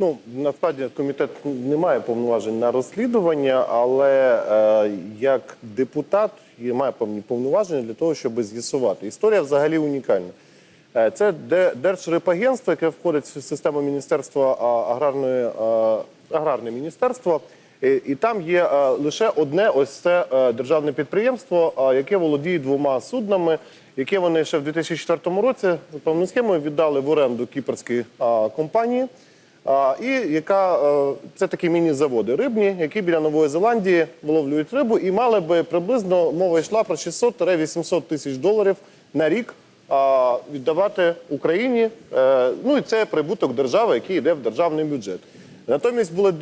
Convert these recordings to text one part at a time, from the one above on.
Ну насправді комітет не має повноважень на розслідування, але е, як депутат є- має певні повноваження для того, щоб з'ясувати. Історія взагалі унікальна. Е, Це Де- Держрипагентство, яке входить в систему Міністерства аграрної е, аграрне міністерство. І, і там є е, лише одне ось це е, державне підприємство, е, яке володіє двома суднами, яке вони ще в 2004 році за певною схемою віддали в оренду кіпрській компанії. І яка е, це такі міні-заводи рибні, які біля Нової Зеландії виловлюють рибу, і мали би приблизно мова йшла про 600-800 тисяч доларів на рік віддавати Україні. Е, ну і це прибуток держави, який йде в державний бюджет. Натомість було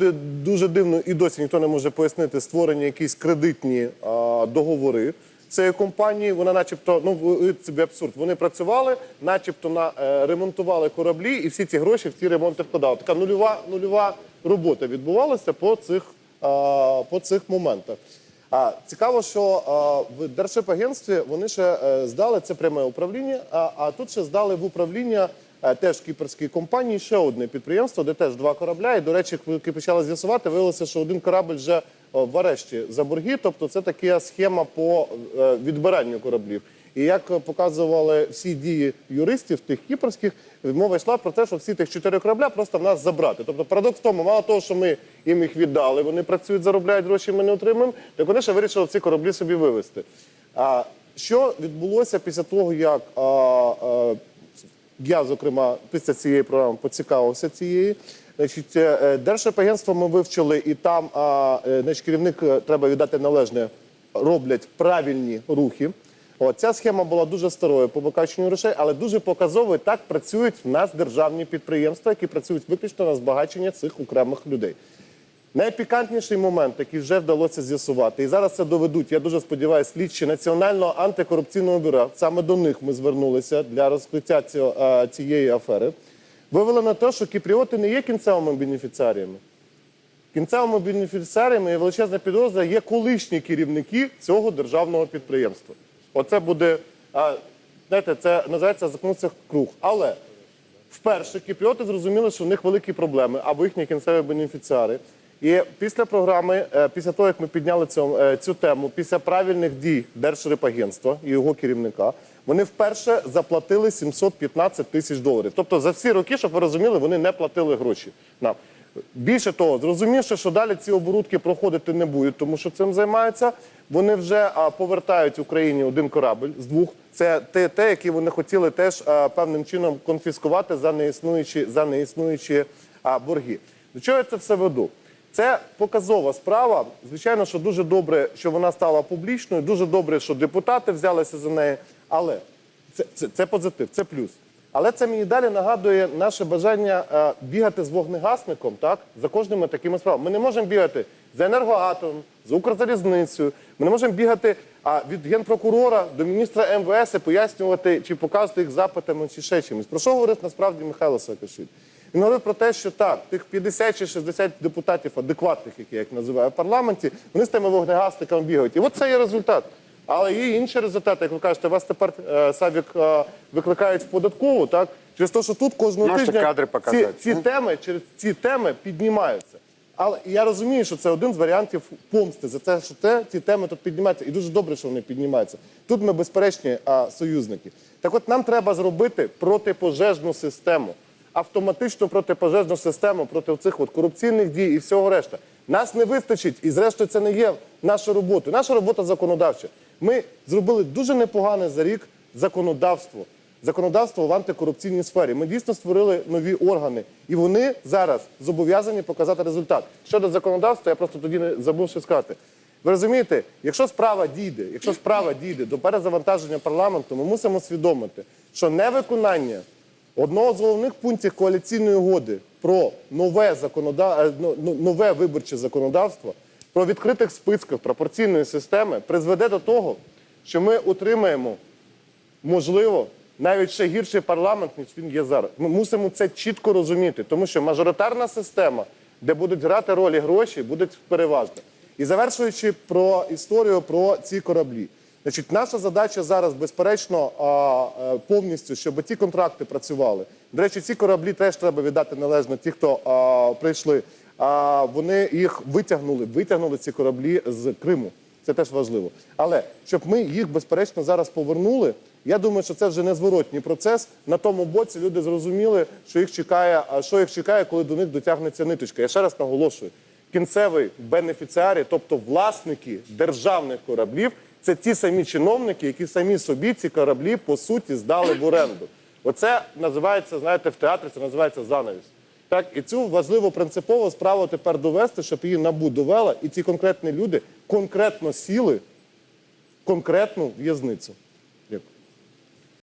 дуже дивно, і досі ніхто не може пояснити створені якісь кредитні договори цієї компанії. Вона, начебто, ну собі абсурд. Вони працювали, начебто, на е, ремонтували кораблі, і всі ці гроші в ті ремонти вкладали. Така нульова нульова робота відбувалася по цих а, по цих моментах. А цікаво, що а, в Держипагентстві вони ще е, здали це пряме управління, а, а тут ще здали в управління е, теж кіпрській компанії ще одне підприємство, де теж два корабля. І, до речі, коли почали з'ясувати, виявилося, що один корабль вже в арешті за борги. Тобто це така схема по е, відбиранню кораблів. І як показували всі дії юристів, тих кіпрських, мова йшла про те, що всі тих чотири корабля просто в нас забрати. Тобто парадокс в тому, мало того, що ми їм їх віддали, вони працюють, заробляють гроші, ми не отримуємо, так вони ще вирішили ці кораблі собі вивезти. А що відбулося після того, як а, а, я, зокрема, після цієї програми поцікавився цієї. Значить, е, е, ми вивчили, і там е, значить, керівник треба віддати належне, роблять правильні рухи. От, ця схема була дуже старою по викаченню грошей, але дуже показовою. Так працюють в нас державні підприємства, які працюють виключно на збагачення цих окремих людей. Найпікантніший момент, який вже вдалося з'ясувати, і зараз це доведуть. Я дуже сподіваюся, слідчі Національного антикорупційного бюро. Саме до них ми звернулися для розкриття цієї афери. Вивели на те, що кіпріоти не є кінцевими бенефіціаріями. Кінцевими бенефіціаріями є величезна підозра, є колишні керівники цього державного підприємства. Оце буде, знаєте, це називається закнувся круг. Але вперше кіпріоти зрозуміли, що в них великі проблеми або їхні кінцеві бенефіціари. І після програми, е, після того, як ми підняли цю, е, цю тему, після правильних дій Держрипагентства і його керівника, вони вперше заплатили 715 тисяч доларів. Тобто за всі роки, щоб ви розуміли, вони не платили гроші нам. Більше того, зрозумівши, що далі ці оборудки проходити не будуть, тому що цим займаються. Вони вже а, повертають Україні один корабль з двох. Це те, те які вони хотіли теж а, певним чином конфіскувати за неіснуючі за неіснуючі а, борги. До чого я це все веду? Це показова справа. Звичайно, що дуже добре, що вона стала публічною. Дуже добре, що депутати взялися за неї. Але це, це, це позитив, це плюс. Але це мені далі нагадує наше бажання е, бігати з вогнегасником, так за кожними такими справами. Ми не можемо бігати за енергоатом, за Укрзалізницею. Ми не можемо бігати а, від генпрокурора до міністра МВС і пояснювати чи показувати їх запитами чи ще чимось. Про що говорить насправді Михайло Саакашвілі? Він говорив про те, що так, тих 50 чи 60 депутатів адекватних, які я їх називаю в парламенті, вони з тими вогнегасниками бігають. І от це є результат. Але є інші результати, як ви кажете, вас тепер е, Савік е, викликають в податкову, так через те, що тут кожного Можете тижня кадри ці, показати? ці теми через ці теми піднімаються. Але я розумію, що це один з варіантів помсти за те, що те, ці теми тут піднімаються, і дуже добре, що вони піднімаються. Тут ми безперечні а, союзники. Так, от нам треба зробити протипожежну систему, автоматичну протипожежну систему проти цих от корупційних дій і всього решта. Нас не вистачить, і зрештою це не є нашою роботою. Наша робота законодавча. Ми зробили дуже непогане за рік законодавство. Законодавство в антикорупційній сфері. Ми дійсно створили нові органи, і вони зараз зобов'язані показати результат. Щодо законодавства, я просто тоді не забув що сказати. Ви розумієте, якщо справа дійде, якщо справа дійде до перезавантаження парламенту, ми мусимо усвідомити, що невиконання одного з головних пунктів коаліційної угоди про нове законода... е, ну, ну, нове виборче законодавство, про відкритих списках пропорційної системи призведе до того, що ми отримаємо можливо, навіть ще гірший парламент, ніж він є зараз. Ми мусимо це чітко розуміти, тому що мажоритарна система, де будуть грати ролі гроші, буде переважна. І завершуючи про історію про ці кораблі. Значить, наша задача зараз, безперечно, повністю, щоб ці контракти працювали. До речі, ці кораблі теж треба віддати належно ті, хто прийшли. А, вони їх витягнули, витягнули ці кораблі з Криму. Це теж важливо. Але щоб ми їх безперечно зараз повернули, я думаю, що це вже незворотній процес. На тому боці люди зрозуміли, що їх чекає, а що їх чекає, коли до них дотягнеться ниточка. Я ще раз наголошую: кінцевий бенефіціарі, тобто власники державних кораблів, це ті самі чиновники, які самі собі ці кораблі по суті здали в оренду. Оце називається, знаєте, в театрі це називається занавіс. Так, і цю важливу принципову справу тепер довести, щоб її набу довела, і ці конкретні люди конкретно сіли в конкретну в'язницю.